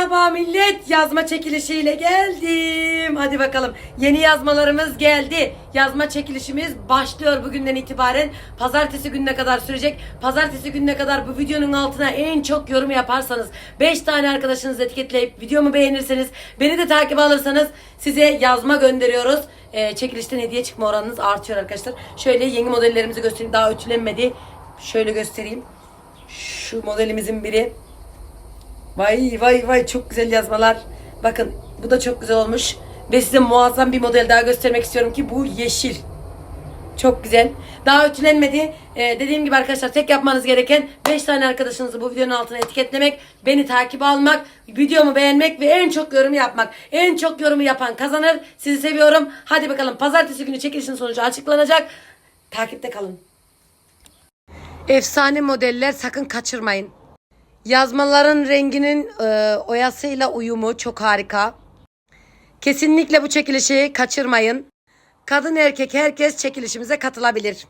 Merhaba millet. Yazma çekilişiyle geldim. Hadi bakalım. Yeni yazmalarımız geldi. Yazma çekilişimiz başlıyor bugünden itibaren. Pazartesi gününe kadar sürecek. Pazartesi gününe kadar bu videonun altına en çok yorum yaparsanız 5 tane arkadaşınızı etiketleyip videomu beğenirseniz beni de takip alırsanız size yazma gönderiyoruz. Ee, çekilişten hediye çıkma oranınız artıyor arkadaşlar. Şöyle yeni modellerimizi göstereyim. Daha ütülenmedi. Şöyle göstereyim. Şu modelimizin biri. Vay vay vay çok güzel yazmalar. Bakın bu da çok güzel olmuş. Ve size muazzam bir model daha göstermek istiyorum ki bu yeşil. Çok güzel. Daha ütülenmedi. Ee, dediğim gibi arkadaşlar tek yapmanız gereken 5 tane arkadaşınızı bu videonun altına etiketlemek, beni takip almak, videomu beğenmek ve en çok yorum yapmak. En çok yorumu yapan kazanır. Sizi seviyorum. Hadi bakalım pazartesi günü çekilişin sonucu açıklanacak. Takipte kalın. Efsane modeller sakın kaçırmayın. Yazmaların renginin e, oyasıyla uyumu çok harika. Kesinlikle bu çekilişi kaçırmayın. Kadın erkek herkes çekilişimize katılabilir.